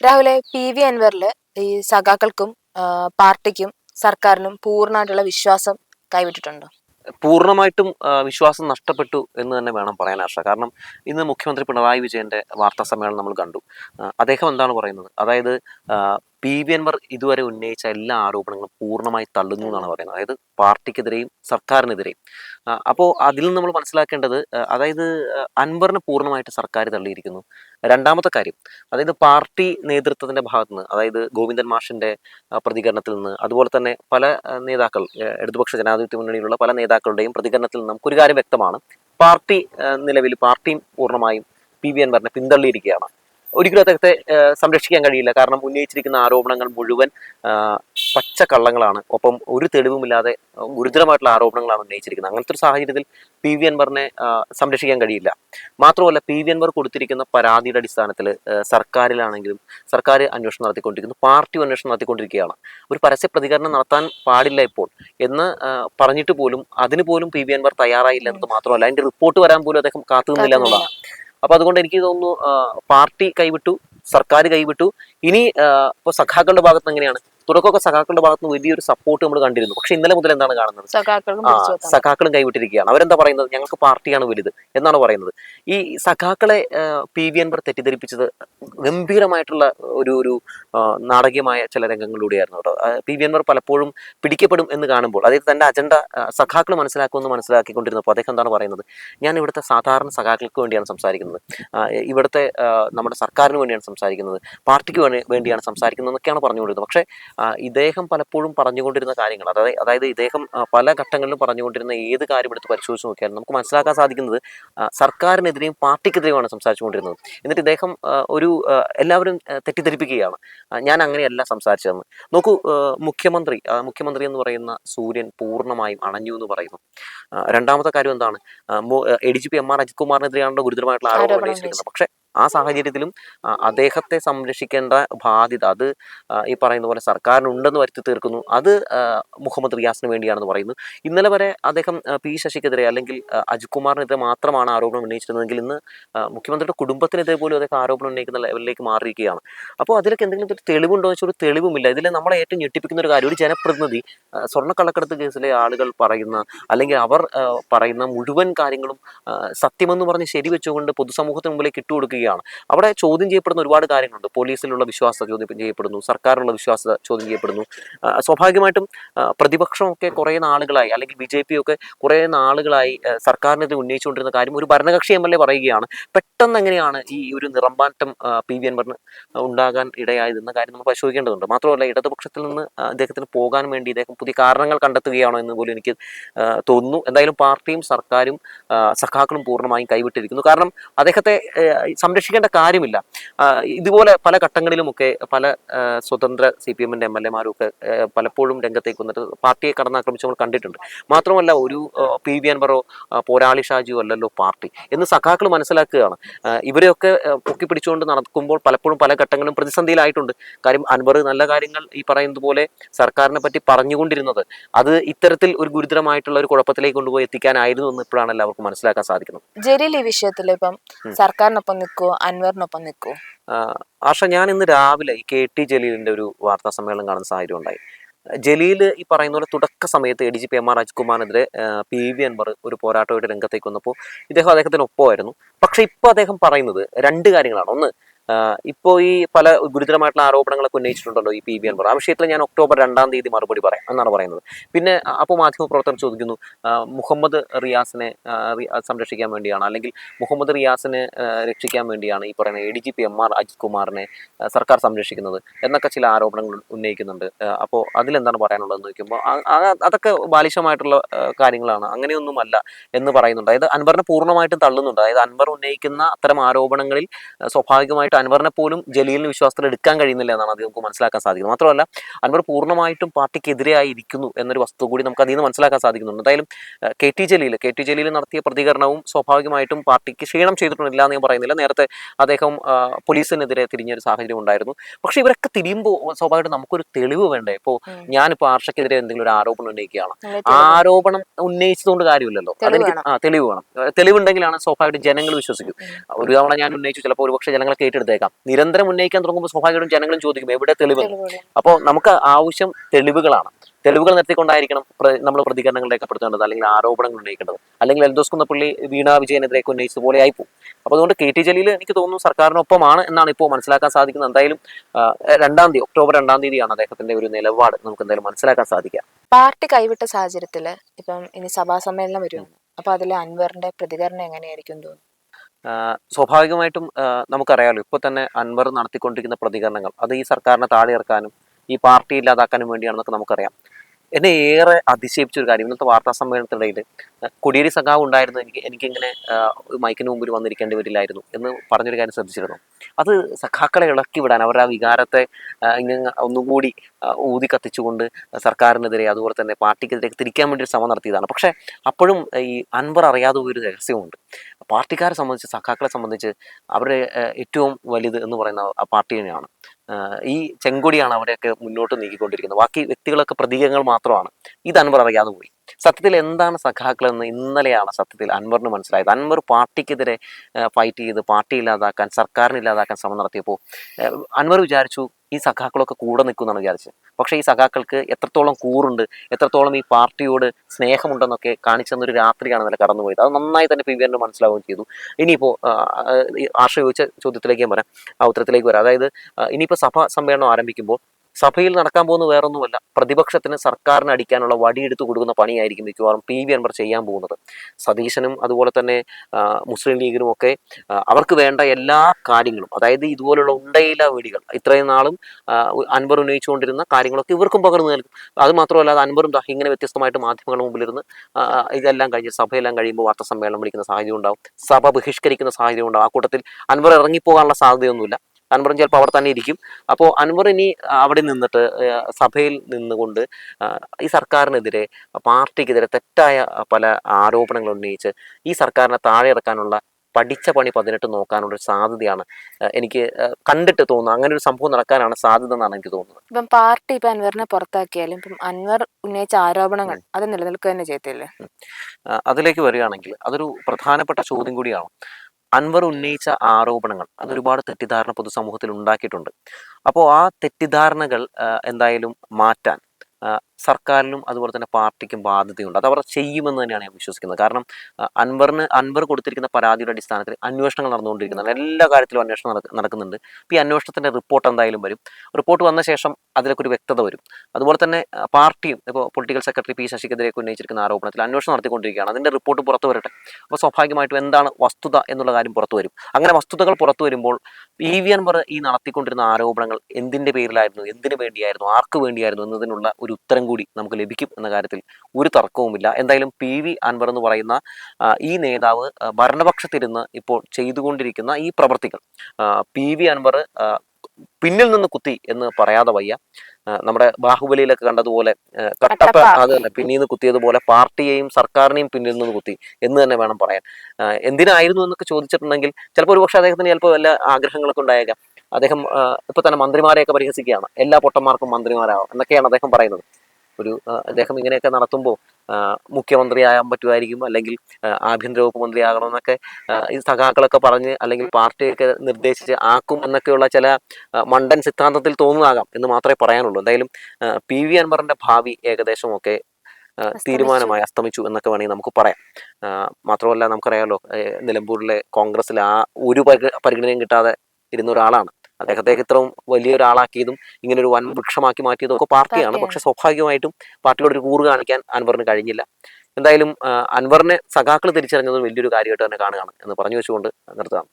രാഹുലെ P V അൻവറിൽ ഈ സഖാക്കൾക്കും പാർട്ടിക്കും സർക്കാരിനും പൂർണമായിട്ടുള്ള വിശ്വാസം കൈവിട്ടിട്ടുണ്ടോ? പൂർണമായിട്ടും വിശ്വാസം നഷ്ടപ്പെട്ടു എന്ന് തന്നെ വേണം പറയാൻ ആശ. കാരണം ഇന്ന് മുഖ്യമന്ത്രി പിണറായി വിജയന്റെ വാർത്താ സമ്മേളനം നമ്മൾ കണ്ടു. അദ്ദേഹം എന്താണ് പറയുന്നത്? അതായത് പി വി അൻവർ ഇതുവരെ ഉന്നയിച്ച എല്ലാ ആരോപണങ്ങളും പൂർണമായി തള്ളുന്നു എന്നാണ് പറയുന്നത്. അതായത് പാർട്ടിക്കെതിരെയും സർക്കാരിനെതിരെയും. അപ്പോൾ അതിൽ നിന്ന് നമ്മൾ മനസ്സിലാക്കേണ്ടത് അതായത് അൻവറിന് പൂർണമായിട്ട് സർക്കാർ തള്ളിയിരിക്കുന്നു. രണ്ടാമത്തെ കാര്യം അതായത് പാർട്ടി നേതൃത്വത്തിന്റെ ഭാഗത്ത് നിന്ന് അതായത് ഗോവിന്ദൻ മാഷിന്റെ പ്രതികരണത്തിൽ നിന്ന് അതുപോലെ തന്നെ പല നേതാക്കൾ ഇടതുപക്ഷ ജനാധിപത്യ മുന്നണിയിലുള്ള പല നേതാക്കളുടെയും പ്രതികരണത്തിൽ നിന്ന് നമുക്കൊരു കാര്യം വ്യക്തമാണ്. പാർട്ടി നിലവിൽ പാർട്ടിയും പൂർണമായും പി വി അൻവറിനെ പിന്തള്ളിയിരിക്കുകയാണ്. ഒരിക്കലും അദ്ദേഹത്തെ സംരക്ഷിക്കാൻ കഴിയില്ല. കാരണം ഉന്നയിച്ചിരിക്കുന്ന ആരോപണങ്ങൾ മുഴുവൻ പച്ചക്കള്ളങ്ങളാണ്. പച്ച കള്ളങ്ങളാണ് ഒപ്പം ഒരു തെളിവുമില്ലാതെ ഗുരുതരമായിട്ടുള്ള ആരോപണങ്ങളാണ് ഉന്നയിച്ചിരിക്കുന്നത്. അങ്ങനത്തെ ഒരു സാഹചര്യത്തിൽ പി. വി. അൻവറിനെ സംരക്ഷിക്കാൻ കഴിയില്ല. മാത്രമല്ല പി. വി. അൻവർ കൊടുത്തിരിക്കുന്ന പരാതിയുടെ അടിസ്ഥാനത്തിൽ സർക്കാരിലാണെങ്കിലും സർക്കാർ അന്വേഷണം നടത്തിക്കൊണ്ടിരിക്കുന്നു. പാർട്ടി അന്വേഷണം നടത്തിക്കൊണ്ടിരിക്കുകയാണ്. ഒരു പരസ്യ പ്രതികരണം നടത്താൻ പാടില്ല ഇപ്പോൾ എന്ന് പറഞ്ഞിട്ട് പോലും അതിന് പോലും പി. വി. അൻവർ തയ്യാറായില്ല എന്നത് മാത്രമല്ല അതിന്റെ റിപ്പോർട്ട് വരാൻ പോലും അദ്ദേഹം കാത്തു നിന്നില്ല എന്നുള്ളതാണ്. അപ്പൊ അതുകൊണ്ട് എനിക്ക് തോന്നുന്നു പാർട്ടി കൈവിട്ടു സർക്കാർ കൈവിട്ടു. ഇനി ഇപ്പൊ സഖാക്കളുടെ ഭാഗത്ത് എങ്ങനെയാണ്? തുടക്കമൊക്കെ സഖാക്കളുടെ ഭാഗത്ത് നിന്ന് വലിയൊരു സപ്പോർട്ട് നമ്മൾ കണ്ടിരുന്നു. പക്ഷെ ഇന്നലെ മുതൽ എന്താണ് കാണുന്നത്? സഖാക്കളും കൈവിട്ടിരിക്കുകയാണ്. അവരെന്താ പറയുന്നത്? ഞങ്ങൾക്ക് പാർട്ടിയാണ് വലുത് എന്നാണ് പറയുന്നത്. ഈ സഖാക്കളെ പി വി അൻവർ തെറ്റിദ്ധരിപ്പിച്ചത് ഗംഭീരമായിട്ടുള്ള ഒരു ഒരു നാടകീയമായ ചില രംഗങ്ങളിലൂടെയായിരുന്നു കേട്ടോ. പി വി അൻവർ പലപ്പോഴും പിടിക്കപ്പെടും എന്ന് കാണുമ്പോൾ അതായത് തന്റെ അജണ്ട സഖാക്കൾ മനസ്സിലാക്കുമെന്ന് മനസ്സിലാക്കിക്കൊണ്ടിരുന്നപ്പോൾ അദ്ദേഹം എന്താണ് പറയുന്നത്? ഞാൻ ഇവിടുത്തെ സാധാരണ സഖാക്കൾക്ക് വേണ്ടിയാണ് സംസാരിക്കുന്നത്. ഇവിടുത്തെ നമ്മുടെ സർക്കാരിന് വേണ്ടിയാണ് സംസാരിക്കുന്നത്. പാർട്ടിക്ക് വേണ്ടി വേണ്ടിയാണ് സംസാരിക്കുന്നത് എന്നൊക്കെയാണ് പറഞ്ഞുകൊണ്ടിരുന്നത്. പക്ഷേ ഇദ്ദേഹം പലപ്പോഴും പറഞ്ഞുകൊണ്ടിരുന്ന കാര്യങ്ങൾ അതായത് അതായത് ഇദ്ദേഹം പല ഘട്ടങ്ങളിലും പറഞ്ഞുകൊണ്ടിരുന്ന ഏത് കാര്യം എടുത്ത് പരിശോധിച്ച് നോക്കിയാലും നമുക്ക് മനസ്സിലാക്കാൻ സാധിക്കുന്നത് സർക്കാരിനെതിരെയും പാർട്ടിക്കെതിരെയുമാണ് സംസാരിച്ചുകൊണ്ടിരുന്നത്. എന്നിട്ട് ഇദ്ദേഹം ഒരു എല്ലാവരും തെറ്റിദ്ധരിപ്പിക്കുകയാണ്. ഞാൻ അങ്ങനെയല്ല സംസാരിച്ചതെന്ന്. നോക്കൂ മുഖ്യമന്ത്രി മുഖ്യമന്ത്രി എന്ന് പറയുന്ന സൂര്യൻ പൂർണമായും അണഞ്ഞു എന്ന് പറയുന്നു. രണ്ടാമത്തെ കാര്യം എന്താണ്? A D G P M R Ajith കുമാറിനെതിരെയാണല്ലോ ഗുരുതരമായിട്ടുള്ള ആരോപണം ആരോപണം ഉന്നയിച്ചിരിക്കുന്നത്. പക്ഷേ ആ സാഹചര്യത്തിലും അദ്ദേഹത്തെ സംരക്ഷിക്കേണ്ട ബാധ്യത അത് ഈ പറയുന്ന പോലെ സർക്കാരിനുണ്ടെന്ന് വരുത്തി തീർക്കുന്നു. അത് മുഹമ്മദ് റിയാസിന് വേണ്ടിയാണെന്ന് പറയുന്നു. ഇന്നലെ വരെ അദ്ദേഹം പി ശശിക്കെതിരെ അല്ലെങ്കിൽ അജിത് കുമാറിനെതിരെ മാത്രമാണ് ആരോപണം ഉന്നയിച്ചിരുന്നതെങ്കിൽ ഇന്ന് മുഖ്യമന്ത്രിയുടെ കുടുംബത്തിനെതിരെ പോലും അദ്ദേഹം ആരോപണം ഉന്നയിക്കുന്ന ലെവലിലേക്ക് മാറിയിരിക്കുകയാണ്. അപ്പോൾ അതിലൊക്കെ എന്തെങ്കിലും ഒരു തെളിവുണ്ടോ എന്ന് വെച്ചാൽ ഒരു തെളിവുമില്ല. ഇതിൽ നമ്മളെ ഏറ്റവും ഞെട്ടിപ്പിക്കുന്ന ഒരു കാര്യം ഒരു ജനപ്രതിനിധി സ്വർണക്കള്ളക്കടത്ത് കേസിലെ ആളുകൾ പറയുന്ന അല്ലെങ്കിൽ അവർ പറയുന്ന മുഴുവൻ കാര്യങ്ങളും സത്യമെന്ന് പറഞ്ഞ് ശരി വെച്ചുകൊണ്ട് പൊതുസമൂഹത്തിന് മുമ്പിലേക്ക് ഇട്ടുകൊടുക്കുകയാണ് അവിടെ ചോദ്യം ചെയ്യപ്പെടുന്ന ഒരുപാട് കാര്യങ്ങളുണ്ട്. പോലീസിലുള്ള വിശ്വാസ ചോദ്യം ചെയ്യപ്പെടുന്നു സർക്കാരിലുള്ള വിശ്വാസ ചോദ്യം ചെയ്യപ്പെടുന്നു. സ്വാഭാവികമായിട്ടും പ്രതിപക്ഷമൊക്കെ കുറേ നാളുകളായി അല്ലെങ്കിൽ ബി ജെ പി ഒക്കെ കുറേ നാളുകളായി സർക്കാരിനെതിരെ ഉന്നയിച്ചുകൊണ്ടിരുന്ന കാര്യം ഒരു ഭരണകക്ഷി എം എൽ എ പറയുകയാണ്. പെട്ടെന്ന് എങ്ങനെയാണ് ഈ ഒരു നിറമ്പാറ്റം പി വി അൻവറിന് ഉണ്ടാകാൻ ഇടയായത് എന്ന കാര്യം നമ്മൾ പരിശോധിക്കേണ്ടതുണ്ട്. മാത്രമല്ല ഇടതുപക്ഷത്തിൽ നിന്ന് അദ്ദേഹത്തിന് പോകാൻ വേണ്ടി ഇദ്ദേഹം പുതിയ കാരണങ്ങൾ കണ്ടെത്തുകയാണോ എന്ന് പോലും എനിക്ക് തോന്നുന്നു. എന്തായാലും പാർട്ടിയും സർക്കാരും സഖാക്കളും പൂർണമായും കൈവിട്ടിരിക്കുന്നു. കാരണം അദ്ദേഹത്തെ സംരക്ഷിക്കേണ്ട കാര്യമില്ല. ഇതുപോലെ പല ഘട്ടങ്ങളിലുമൊക്കെ പല സ്വതന്ത്ര സി പി എമ്മിന്റെ എം എൽ എമാരും ഒക്കെ പലപ്പോഴും രംഗത്തേക്ക് വന്നിട്ട് പാർട്ടിയെ കടന്നാക്രമിച്ച് നമ്മൾ കണ്ടിട്ടുണ്ട്. മാത്രമല്ല ഒരു പി. വി. അൻവറോ പോരാളി ഷാജിയോ അല്ലല്ലോ പാർട്ടി എന്ന് സഖാക്കൾ മനസ്സിലാക്കുകയാണ്. ഇവരെയൊക്കെ പൊക്കി പിടിച്ചുകൊണ്ട് നടക്കുമ്പോൾ പലപ്പോഴും പല ഘട്ടങ്ങളും പ്രതിസന്ധിയിലായിട്ടുണ്ട്. കാര്യം അൻവർ നല്ല കാര്യങ്ങൾ ഈ പറയുന്നത് പോലെ സർക്കാരിനെ പറ്റി പറഞ്ഞുകൊണ്ടിരുന്നത് അത് ഇത്തരത്തിൽ ഒരു ഗുരുതരമായിട്ടുള്ള ഒരു കുഴപ്പത്തിലേക്ക് കൊണ്ടുപോയി എത്തിക്കാനായിരുന്നു എന്ന് ഇപ്പോഴാണ് എല്ലാവർക്കും മനസ്സിലാക്കാൻ സാധിക്കുന്നത്. ജലീൽ ഈ വിഷയത്തിൽ ഇപ്പം സർക്കാരിനൊപ്പം സർക്കാരിനൊപ്പം നിൽക്കുവോ അൻവറിനൊപ്പം നിൽക്കുവോ ആ, ആഷ ഞാൻ ഇന്ന് രാവിലെ കെ ടി ജലീലിന്റെ ഒരു വാർത്താ സമ്മേളനം കാണുന്ന സാഹചര്യം ഉണ്ടായി. ജലീൽ ഈ പറയുന്ന പോലെ തുടക്ക സമയത്ത് A D G P M R രാജ്കുമാറിനെതിരെ P V Anvar ഒരു പോരാട്ടമായിട്ട് രംഗത്തേക്ക് വന്നപ്പോൾ ഇദ്ദേഹം അദ്ദേഹത്തിന് ഒപ്പമായിരുന്നു പക്ഷെ ഇപ്പോൾ അദ്ദേഹം പറയുന്നത് രണ്ട് കാര്യങ്ങളാണ്. ഒന്ന് ഇപ്പോൾ ഈ പല ഗുരുതരമായിട്ടുള്ള ആരോപണങ്ങളൊക്കെ ഉന്നയിച്ചിട്ടുണ്ടല്ലോ ഈ പി വി അൻവർ. ആ വിഷയത്തിൽ ഞാൻ ഒക്ടോബർ രണ്ടാം തീയതി മറുപടി പറയാം എന്നാണ് പറയുന്നത്. പിന്നെ അപ്പോൾ മാധ്യമപ്രവർത്തകർ ചോദിക്കുന്നു മുഹമ്മദ് റിയാസിനെ സംരക്ഷിക്കാൻ വേണ്ടിയാണ് അല്ലെങ്കിൽ മുഹമ്മദ് റിയാസിനെ രക്ഷിക്കാൻ വേണ്ടിയാണ് ഈ പറയുന്ന A D G P M R Ajith കുമാറിനെ സർക്കാർ സംരക്ഷിക്കുന്നത് എന്നൊക്കെ ചില ആരോപണങ്ങൾ ഉന്നയിക്കുന്നുണ്ട്. അപ്പോൾ അതിലെന്താണ് പറയാനുള്ളതെന്ന് ചോദിക്കുമ്പോൾ അതൊക്കെ ബാലിശമായിട്ടുള്ള കാര്യങ്ങളാണ്. അങ്ങനെയൊന്നുമല്ല എന്ന് പറയുന്നുണ്ട്. അതായത് അൻവറിനെ പൂർണമായിട്ടും തള്ളുന്നുണ്ട്. അതായത് അൻവർ ഉന്നയിക്കുന്ന അത്തരം ആരോപണങ്ങളിൽ ആ, സ്വാഭാവികമായിട്ടും അൻവറിനെ പോലും ജലീലിന് വിശ്വാസത്തിൽ എടുക്കാൻ കഴിയുന്നില്ല എന്നാണ് അത് നമുക്ക് മനസ്സിലാക്കാൻ സാധിക്കുന്നത്. മാത്രമല്ല അൻവർ പൂർണമായിട്ടും പാർട്ടിക്കെതിരെയായി ഇരിക്കുന്നു എന്നൊരു വസ്തു കൂടി നമുക്ക് അതിൽ നിന്ന് മനസ്സിലാക്കാൻ സാധിക്കുന്നുണ്ട്. എന്തായാലും K T Jaleel K T Jaleel നടത്തിയ പ്രതികരണവും സ്വാഭാവികമായിട്ടും പാർട്ടിക്ക് ക്ഷീണം ചെയ്തിട്ടുണ്ടില്ല എന്ന് ഞാൻ പറയുന്നില്ല. നേരത്തെ അദ്ദേഹം പോലീസിനെതിരെ തിരിഞ്ഞൊരു സാഹചര്യം ഉണ്ടായിരുന്നു. പക്ഷെ ഇവരൊക്കെ തിരിയുമ്പോൾ സ്വാഭാവികമായിട്ടും നമുക്കൊരു തെളിവ് വേണ്ടേ? ഇപ്പോൾ. ഞാനിപ്പോൾ ആർഷക്കെതിരെ എന്തെങ്കിലും ഒരു ആരോപണം ഉന്നയിക്കുകയാണ്? ആരോപണം ഉന്നയിച്ചതുകൊണ്ട് കാര്യമില്ലല്ലോ. അതെനിക്ക് ആ തെളിവ് വേണം. തെളിവുണ്ടെങ്കിലാണ് സ്വാഭാവികമായിട്ടും ജനങ്ങൾ വിശ്വസിക്കും. ഒരു തവണ ഞാൻ ഉന്നയിച്ചു ചിലപ്പോൾ ഒരുപക്ഷെ ജനങ്ങളെ കേട്ടെടുത്ത് എടുത്തേക്കാം നിരന്തരം ഉന്നയിക്കാൻ തുടങ്ങുമ്പോൾ സ്വാഭാവികമായിട്ടും ജനങ്ങളും ചോദിക്കും എവിടെ തെളിവ്. അപ്പോൾ നമുക്ക് ആവശ്യം തെളിവുകളാണ്. തെളിവുകൾ നിർത്തിക്കൊണ്ടായിരിക്കണം നമ്മൾ പ്രതികരണങ്ങൾ രേഖപ്പെടുത്തേണ്ടത് അല്ലെങ്കിൽ ആരോപണങ്ങൾ ഉന്നയിക്കേണ്ടത്. അല്ലെങ്കിൽ എൽദോസ് കുന്നപ്പള്ളി വീണ വിജയനെതിരെ ഉന്നയിച്ചതുപോലെ ആയിപ്പോ അപ്പോൾ അതുകൊണ്ട് കെ ടി ജലീൽ എനിക്ക് തോന്നുന്നു സർക്കാരിനൊപ്പമാണ് എന്നാണ് ഇപ്പോൾ മനസ്സിലാക്കാൻ സാധിക്കുന്നത്. എന്തായാലും രണ്ടാം തീയതി ഒക്ടോബർ രണ്ടാം തീയതിയാണ് അദ്ദേഹത്തിന്റെ ഒരു നിലപാട്. നമുക്ക് എന്തായാലും മനസ്സിലാക്കാൻ സാധിക്കുക. പാർട്ടി കൈവിട്ട സാഹചര്യത്തിൽ ഇപ്പം ഇനി സഭാ സമ്മേളനം വരുമോ അപ്പൊ അതിൽ അൻവറിന്റെ പ്രതികരണം എങ്ങനെയായിരിക്കും തോന്നുന്നു? സ്വാഭാവികമായിട്ടും നമുക്കറിയാലോ ഇപ്പൊ തന്നെ അൻവർ നടത്തിക്കൊണ്ടിരിക്കുന്ന പ്രതികരണങ്ങൾ അത് ഈ സർക്കാരിനെ താഴെ ഇറക്കാനും ഈ പാർട്ടി ഇല്ലാതാക്കാനും വേണ്ടിയാണെന്നൊക്കെ നമുക്കറിയാം. എന്നെ ഏറെ അതിശയിപ്പിച്ച ഒരു കാര്യം. ഇന്നത്തെ വാർത്താ സമ്മേളനത്തിനിടയിൽ കൊടിയേരി സഖാവ് ഉണ്ടായിരുന്നു എനിക്ക് എനിക്കിങ്ങനെ മൈക്കിന് മുമ്പിൽ വന്നിരിക്കേണ്ടി വരില്ലായിരുന്നു എന്ന് പറഞ്ഞൊരു കാര്യം ശ്രദ്ധിച്ചിരുന്നു? അത് സഖാക്കളെ ഇളക്കി വിടാൻ അവരുടെ ആ വികാരത്തെ ഇങ്ങനെ ഒന്നുകൂടി ഊതി കത്തിച്ചുകൊണ്ട് സർക്കാരിനെതിരെ അതുപോലെ തന്നെ പാർട്ടിക്കെതിരെ തിരിക്കാൻ വേണ്ടി ഒരു ശ്രമം നടത്തിയതാണ്. പക്ഷേ അപ്പോഴും ഈ അൻവർ അറിയാതെ ഒരു രഹസ്യമുണ്ട്. പാർട്ടിക്കാരെ സംബന്ധിച്ച് സഖാക്കളെ സംബന്ധിച്ച് അവരുടെ ഏറ്റവും വലുത് എന്ന് പറയുന്ന പാർട്ടി തന്നെയാണ്. ഈ ചെങ്കൊടിയാണ് അവരെയൊക്കെ മുന്നോട്ട് നീക്കിക്കൊണ്ടിരിക്കുന്നത്. ബാക്കി വ്യക്തികളൊക്കെ പ്രതീകങ്ങൾ മാത്രമാണ്. ഇത് അൻവർ അറിയാതെ പോയി. സത്യത്തിൽ എന്താണ് സഖാക്കൾ എന്ന് ഇന്നലെയാണ് സത്യത്തിൽ അൻവറിന് മനസ്സിലായത്. അൻവർ പാർട്ടിക്കെതിരെ ഫൈറ്റ് ചെയ്ത് പാർട്ടി ഇല്ലാതാക്കാൻ സർക്കാരിനെ ഇല്ലാതാക്കാൻ ശ്രമം നടത്തിയപ്പോൾ അൻവർ വിചാരിച്ചു ഈ സഖാക്കളൊക്കെ കൂടെ നിൽക്കുമെന്നാണ് വിചാരിച്ചത്. പക്ഷേ ഈ സഖാക്കൾക്ക് എത്രത്തോളം കൂറുണ്ട് എത്രത്തോളം ഈ പാർട്ടിയോട് സ്നേഹമുണ്ടെന്നൊക്കെ കാണിച്ചെന്നൊരു രാത്രിയാണ് ഇന്നലെ കടന്നുപോയത്. അത് നന്നായി തന്നെ പി വി എന്റെ മനസ്സിലാവുകയും ചെയ്തു. ഇനിയിപ്പോൾ ആശ്രയിച്ച ചോദ്യത്തിലേക്ക് വരാം. ആ ഉത്തരത്തിലേക്ക് വരാം. അതായത് ഇനിയിപ്പോൾ സഭാ സമ്മേളനം ആരംഭിക്കുമ്പോൾ സഭയിൽ നടക്കാൻ പോകുന്ന വേറൊന്നുമല്ല. പ്രതിപക്ഷത്തിന് സർക്കാരിന് അടിക്കാനുള്ള വടിയെടുത്ത് കൊടുക്കുന്ന പണിയായിരിക്കും മിക്കവാറും പി വി അൻവർ ചെയ്യാൻ പോകുന്നത്. സതീശനും അതുപോലെ തന്നെ മുസ്ലിം ലീഗിനും ഒക്കെ അവർക്ക് വേണ്ട എല്ലാ കാര്യങ്ങളും അതായത് ഇതുപോലുള്ള ഉണ്ടയില വീടികൾ ഇത്രയും നാളും അൻവർ ഉന്നയിച്ചുകൊണ്ടിരുന്ന കാര്യങ്ങളൊക്കെ ഇവർക്കും പകർന്നു നൽകും. അത് മാത്രമല്ല അത് അൻവറും ഇങ്ങനെ വ്യത്യസ്തമായിട്ട് മാധ്യമങ്ങളുടെ മുമ്പിലിരുന്ന് ഇതെല്ലാം കഴിഞ്ഞ് സഭയെല്ലാം കഴിയുമ്പോൾ വാർത്താ സമ്മേളനം വിളിക്കുന്ന സാഹചര്യം ഉണ്ടാവും. സഭ ബഹിഷ്കരിക്കുന്ന സാഹചര്യം ഉണ്ടാവും. ആ കൂട്ടത്തിൽ അൻവർ ഇറങ്ങിപ്പോകാനുള്ള സാധ്യതയൊന്നുമില്ല. അൻവറും ചിലപ്പോൾ അവിടെ തന്നെ ഇരിക്കും. അപ്പോൾ അൻവർ ഇനി അവിടെ നിന്നിട്ട് സഭയിൽ നിന്നുകൊണ്ട് ഈ സർക്കാരിനെതിരെ പാർട്ടിക്കെതിരെ തെറ്റായ പല ആരോപണങ്ങൾ ഉന്നയിച്ച് ഈ സർക്കാരിനെ താഴെ ഇറക്കാനുള്ള പഠിച്ച പണി പതിനെട്ട് നോക്കാനുള്ള ഒരു സാധ്യതയാണ് എനിക്ക് കണ്ടിട്ട് തോന്നുന്നത് അങ്ങനെ ഒരു സംഭവം നടക്കാനാണ് സാധ്യത എന്നാണ് എനിക്ക് തോന്നുന്നത്. ഇപ്പം പാർട്ടി ഇപ്പം അൻവറിനെ പുറത്താക്കിയാലും ഇപ്പം അൻവർ ഉന്നയിച്ച ആരോപണങ്ങൾ അത് നിലനിൽക്കുക തന്നെ ചെയ്യത്തില്ലേ? അതിലേക്ക് വരികയാണെങ്കിൽ അതൊരു പ്രധാനപ്പെട്ട ചോദ്യം കൂടിയാണ് അൻവർ ഉന്നയിച്ച ആരോപണങ്ങൾ അത് ഒരുപാട് തെറ്റിദ്ധാരണ പൊതുസമൂഹത്തിൽ ഉണ്ടാക്കിയിട്ടുണ്ട്. അപ്പോൾ ആ തെറ്റിദ്ധാരണകൾ എന്തായാലും മാറ്റാൻ സർക്കാരിനും അതുപോലെ തന്നെ പാർട്ടിക്കും ബാധ്യതയുണ്ട്. അത് അവർ ചെയ്യുമെന്ന് തന്നെയാണ് ഞാൻ വിശ്വസിക്കുന്നത്. കാരണം അൻവറിന് അൻവർ കൊടുത്തിരിക്കുന്ന പരാതിയുടെ അടിസ്ഥാനത്തിൽ അന്വേഷണങ്ങൾ നടന്നുകൊണ്ടിരിക്കുന്നതാണ് എല്ലാ കാര്യത്തിലും അന്വേഷണം നടക്ക- നടക്കുന്നുണ്ട്. ഈ അന്വേഷണത്തിന്റെ റിപ്പോർട്ട് എന്തായാലും വരും. റിപ്പോർട്ട് വന്ന ശേഷം അതിലൊക്കെ ഒരു വ്യക്തത വരും. അതുപോലെ തന്നെ പാർട്ടിയും ഇപ്പോൾ പൊളിറ്റിക്കൽ സെക്രട്ടറി പി ശശിക്കെതിരെ ഉന്നയിച്ചിരിക്കുന്ന ആരോപണത്തിൽ അന്വേഷണം നടത്തിക്കൊണ്ടിരിക്കുകയാണ്. അതിന്റെ റിപ്പോർട്ട് പുറത്തു വരട്ടെ. അപ്പോൾ സ്വാഭാവികമായിട്ടും എന്താണ് വസ്തുത എന്നുള്ള കാര്യം പുറത്തു വരും. അങ്ങനെ വസ്തുതകൾ പുറത്തു വരുമ്പോൾ പി വി അൻവർ ഈ നടത്തിക്കൊണ്ടിരുന്ന ആരോപണങ്ങൾ എന്തിന്റെ പേരിലായിരുന്നു? എന്തിനു വേണ്ടിയായിരുന്നു? ആർക്ക് വേണ്ടിയായിരുന്നു? എന്നതിനുള്ള ഒരു ഉത്തരം കൂടി നമുക്ക് ലഭിക്കും എന്ന കാര്യത്തിൽ ഒരു തർക്കവുമില്ല. എന്തായാലും പി വി അൻവർ എന്ന് പറയുന്ന ഈ നേതാവ് ഭരണപക്ഷത്തിരുന്ന് ഇപ്പോൾ ചെയ്തുകൊണ്ടിരിക്കുന്ന ഈ പ്രവർത്തികൾ പി വി അൻവർ പിന്നിൽ നിന്ന് കുത്തി എന്ന് പറയാതെ വയ്യ. നമ്മുടെ ബാഹുബലിയിലൊക്കെ കണ്ടതുപോലെ കട്ടപ്പ. അത് തന്നെ പിന്നിൽ നിന്ന് കുത്തിയതുപോലെ പാർട്ടിയെയും സർക്കാരിനെയും പിന്നിൽ നിന്ന് കുത്തി എന്ന് തന്നെ വേണം പറയാൻ. എന്തിനായിരുന്നു എന്നൊക്കെ ചോദിച്ചിട്ടുണ്ടെങ്കിൽ ചിലപ്പോൾ ഒരുപക്ഷെ അദ്ദേഹത്തിന് ചിലപ്പോൾ വല്ല ആഗ്രഹങ്ങളൊക്കെ ഉണ്ടായേക്കാം. അദ്ദേഹം ഇപ്പൊ തന്നെ മന്ത്രിമാരെയൊക്കെ പരിഹസിക്കുകയാണ്. എല്ലാ പൊട്ടന്മാർക്കും മന്ത്രിമാരാവാം എന്നൊക്കെയാണ് അദ്ദേഹം പറയുന്നത്. ഒരു അദ്ദേഹം ഇങ്ങനെയൊക്കെ നടത്തുമ്പോൾ മുഖ്യമന്ത്രിയാകാൻ പറ്റുമായിരിക്കും അല്ലെങ്കിൽ ആഭ്യന്തര വകുപ്പ് മന്ത്രിയാകണമെന്നൊക്കെ ആകണമെന്നൊക്കെ ഈ സഖാക്കളൊക്കെ പറഞ്ഞ് അല്ലെങ്കിൽ പാർട്ടിയൊക്കെ നിർദ്ദേശിച്ച് ആക്കും എന്നൊക്കെയുള്ള ചില മണ്ടൻ സിദ്ധാന്തത്തിൽ തോന്നുന്നതാകാം എന്ന് മാത്രമേ പറയാനുള്ളൂ. എന്തായാലും പി വി അൻവറിന്റെ ഭാവി ഏകദേശമൊക്കെ ഒക്കെ തീരുമാനമായി അസ്തമിച്ചു എന്നൊക്കെ വേണമെങ്കിൽ നമുക്ക് പറയാം. മാത്രമല്ല നമുക്കറിയാമല്ലോ നിലമ്പൂരിലെ കോൺഗ്രസ്സിൽ ആ ഒരു പരിഗ- പരിഗണനയും കിട്ടാതെ ഇരുന്ന ഒരാളാണ്. അദ്ദേഹത്തെ ഇത്രയും വലിയൊരാളാക്കിയതും ഇങ്ങനെ ഒരു വൻ വൃക്ഷമാക്കി മാറ്റിയതും ഒക്കെ പാർട്ടിയാണ്. പക്ഷെ സ്വാഭാവികമായിട്ടും പാർട്ടിയോട് ഒരു കൂറ് കാണിക്കാൻ അൻവറിന് കഴിഞ്ഞില്ല. എന്തായാലും അൻവറിനെ സഖാക്കൾ തിരിച്ചറിഞ്ഞതും വലിയൊരു കാര്യമായിട്ട് തന്നെ കാണുകയാണ് എന്ന് പറഞ്ഞു വെച്ചുകൊണ്ട് നിർത്താം.